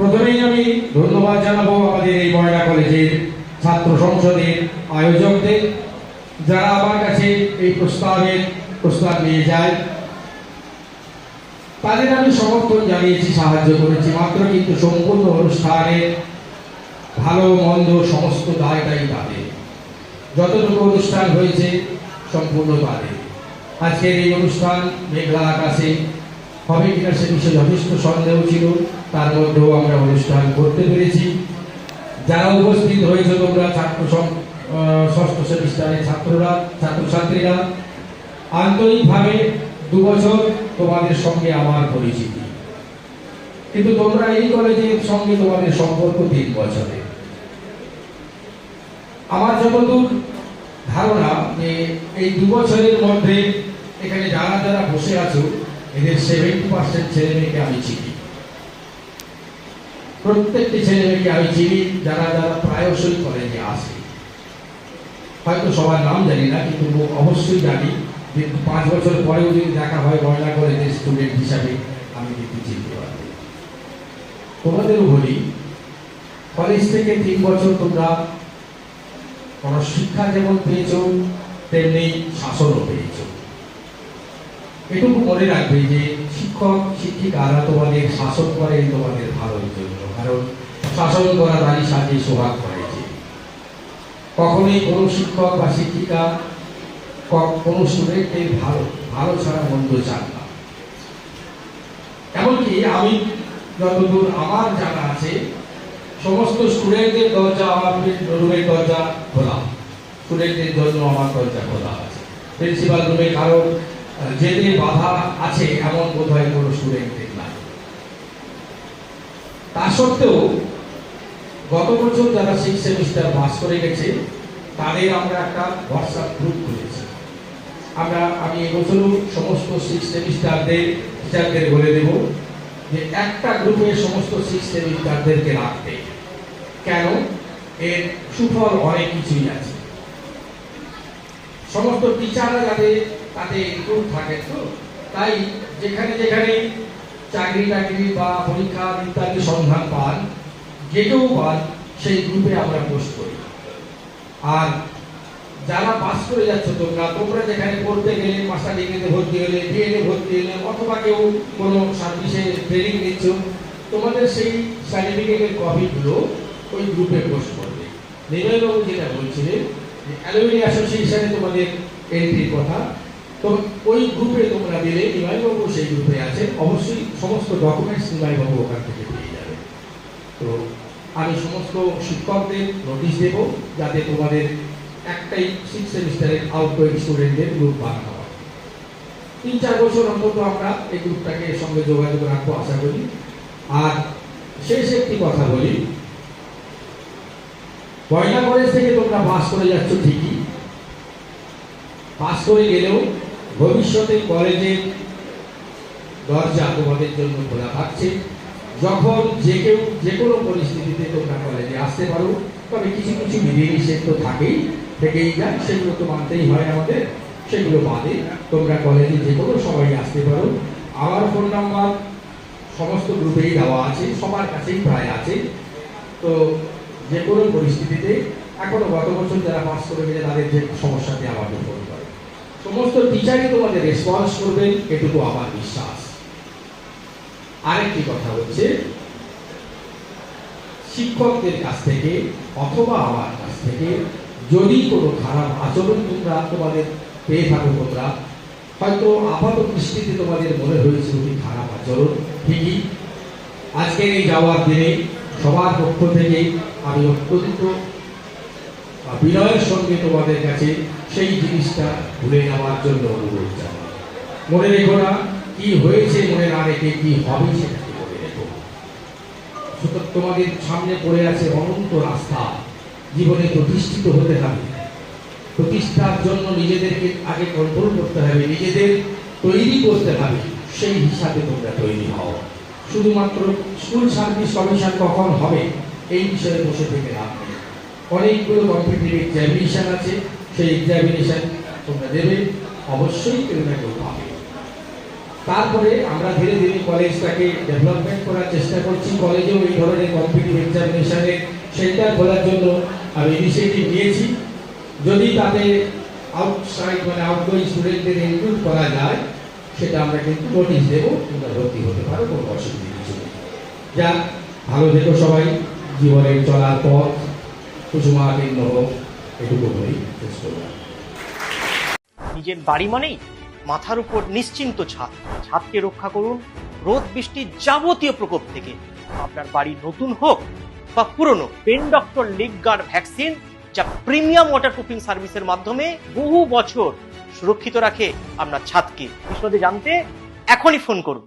প্রথমেই আমি ধন্যবাদ জানাব আমাদের এই ময়না কলেজের ছাত্র সংসদের আয়োজকদের যারা আমার কাছে এই প্রস্তাবের প্রস্তাব নিয়ে যায়। তাদের আমি সমর্থন জানিয়েছি, সাহায্য করেছি, মাত্র কিন্তু সম্পূর্ণ অনুষ্ঠানের ভালো, মন্দ সমস্ত দায়টাই তাদের। যতটুকু অনুষ্ঠান হয়েছে, সম্পূর্ণ তাদের। আজকের এই অনুষ্ঠান মেঘলা আকাশে হবে কিনা সে বিষয়ে যথেষ্ট সন্দেহ ছিল, তার মধ্যেও আমরা অনুষ্ঠান করতে পেরেছি। যারা উপস্থিত হয়েছে তোমরা, ছাত্র ষষ্ঠ সেমিস্টারের ছাত্ররা, ছাত্রছাত্রীরা, আন্তরিকভাবে দু বছর তোমাদের সঙ্গে আমার পরিচিতি। কিন্তু তোমরা এই কলেজের সঙ্গে তোমাদের সম্পর্ক তিন বছরের আমার যতদূর ধারণা যে এই দু বছরের মধ্যে এখানে যারা যারা বসে আছো এদের সেভেন্টি পার্সেন্ট ছেলে মেয়েকে আমি চিনি। প্রত্যেকটি ছেলে মেয়েকে আমি চিনি, যারা যারা প্রায়শই কলেজে আসে। হয়তো সবার নাম জানি না, কিন্তু অবশ্যই জানি যে পাঁচ বছর পরেও যদি দেখা হয় ময়না কলেজের স্টুডেন্ট হিসাবে, আমি কিন্তু চিনতে পারব। তোমাদেরও বলি কলেজ থেকে তিন বছর তোমরা কোনো শিক্ষা যেমন পেয়েছ, তেমনি শাসনও পেয়েছ। এটুকু মনে রাখবে যে শিক্ষক শিক্ষিকারা তোমাদের শাসন করে তোমাদের ভালোর জন্য। কারণ শাসন করা তারই সাথে সোহাগ করেছে কখনোই কোনো শিক্ষক বা শিক্ষিকা কোনো স্টুডেন্টের ভালো ভালো ছাড়া মন্দ চান না। এমনকি আমি যতদূর আমার জানা আছে, সমস্ত স্টুডেন্টদের দরজা আমার রুমের দরজা খোলা। স্টুডেন্টদের জন্য আমার দরজা খোলা আছে। প্রিন্সিপাল রুমে কারও যেতে বাধা আছে, এমন বোধ হয় কোনো স্টুডেন্টদের নাই। তা সত্ত্বেও, গত বছর যারা সিক্স সেমিস্টার পাস করে গেছে, তাদের আমরা একটা হোয়াটসঅ্যাপ গ্রুপ খুলেছি। আমরা, আমি এবছরও সমস্ত সিক্স সেমিস্টারদের টিচারদের বলে দেব যে একটা গ্রুপে সমস্ত সিক্স সেমিস্টারদেরকে রাখতে। কেন? এর সুফল অনেক কিছুই আছে। সমস্ত টিচাররা যাতে তাতে ইনক্লুড থাকে তো। তাই যেখানে যেখানে চাকরি টাকরি বা পরীক্ষা ইত্যাদি সন্ধান পান যেটাও পান, সেই গ্রুপে আমরা পোস্ট করি। আর যারা পাস করে যাচ্ছ তোমরা তোমরা যেখানে পড়তে গেলে মাস্টার ডিগ্রিতে ভর্তি হলে বিএডে ভর্তি হলে, অথবা কেউ কোনো সার্ভিসে ট্রেনিং নিচ্ছ, তোমাদের সেই সার্টিফিকেটের কপিগুলো ওই গ্রুপে পোস্ট করবে। নির্মলবাবু যেটা বলছিলেন যে অ্যালুমিনি অ্যাসোসিয়েশনে তোমাদের এন্ট্রির কথা। তো ওই গ্রুপে তোমরা দিলে নিমাইবাবু সেই গ্রুপে আছে। অবশ্যই সমস্ত ডকুমেন্টস নিমাইবাবু ওখান থেকে পেয়ে যাবে। তো আমি সমস্ত শিক্ষকদের নোটিশ দেব, যাতে তোমাদের একটাই সিক্স সেমিস্টারের আউটগোয়িং স্টুডেন্টদের গ্রুপ বানানো হয়। তিন চার বছর অন্তত আমরা এই গ্রুপটাকে সঙ্গে যোগাযোগ রাখব, আশা করি। আর শেষ একটি কথা বলি পয়লা কলেজ থেকে তোমরা পাস করে যাচ্ছ ঠিকই। পাস করে গেলেও ভবিষ্যতে কলেজের দরজা তোমাদের জন্য খোলা থাকছে। যখন যে কেউ যে কোনো পরিস্থিতিতে তোমরা কলেজে আসতে পারো, তবে কিছু কিছু বিধিনিষেধ তো থাকেই, থেকেই যায়, সেগুলো তো মানতেই হয় আমাদের। সেগুলো বাদে তোমরা কলেজে যে কোনো সবাই আসতে পারো। আমার ফোন নাম্বার সমস্ত গ্রুপেই দেওয়া আছে, সবার কাছেই প্রায় আছে। তো যে কোনো পরিস্থিতিতে এখনও গত বছর যারা পাস করে গেছে, তাদের যে সমস্যাতে আমাকে ফোন করে। সমস্ত টিচারই তোমাদের রেসপন্স করবেন এটুকু আমার বিশ্বাস। আরেকটি কথা হচ্ছে, শিক্ষকদের কাছ থেকে অথবা আমার কাছ থেকে যদি কোনো খারাপ আচরণ তোমরা, তোমাদের পেয়ে থাকো তোমরা, হয়তো আপাত দৃষ্টিতে তোমাদের মনে হয়েছে খারাপ আচরণ, ঠিকই। আজকের এই যাওয়ার দিনে সবার পক্ষ থেকে আমি অত্যন্ত বিনয়ের সঙ্গে তোমাদের কাছে সেই জিনিসটা ভুলে নেওয়ার জন্য অনুরোধ জানাই। মনে রেখো না, কি হয়েছে মনে না রেখে কি হবে সেটাকে মনে রেখো। সুতরাং তোমাদের সামনে পড়ে আছে অনন্ত রাস্তা, জীবনে প্রতিষ্ঠিত হতে হবে। প্রতিষ্ঠার জন্য নিজেদেরকে আগে কন্ট্রোল করতে হবে, নিজেদের তৈরি করতে হবে, সেই হিসাবে তোমরা তৈরি হও। শুধুমাত্র স্কুল সার্ভিস কমিশন কখন হবে, এই বিষয়ে বসে থেকে লাভ নেই। অনেকগুলো কম্পিটিটিভ এক্সামিনেশন আছে, সেই এক্সামিনেশন তোমরা দেবে, অবশ্যই কেউ না কেউ পাবে তারপরে আমরা ধীরে ধীরে কলেজটাকে ডেভেলপমেন্ট করার চেষ্টা করছি কলেজেও এই ধরনের কম্পিটিভ এক্সামিনেশনের সেন্টার খোলার জন্য আমি ইনিশিয়েটিভ নিয়েছি। যদি তাতে আউটসাইড মানে আউটগোয়িং স্টুডেন্টদের ইনক্লুড করা যায় সেটা আমরা কিন্তু নোটিশ দেবো তোমরা ভর্তি হতে পারো, কোনো অসুবিধা কিছু নেই। যা ভালো থেকো সবাই, জীবনের চলার পথ কুসুমাকীর্ণ হোক, এটুকু বলেই শেষ করলাম। নিজের বাড়ি মানেই মাথার উপর নিশ্চিন্ত ছাদ। ছাদকে রক্ষা করুন রোদ বৃষ্টির যাবতীয় প্রকোপ থেকে। আপনার বাড়ি নতুন হোক বা পুরনো, pen doctor leak guard vaccine, যা প্রিমিয়াম ওয়াটারপ্রুফিং সার্ভিসের মাধ্যমে বহু বছর সুরক্ষিত রাখে আপনার ছাদকে বিষয়টি জানতে এখনই ফোন করুন।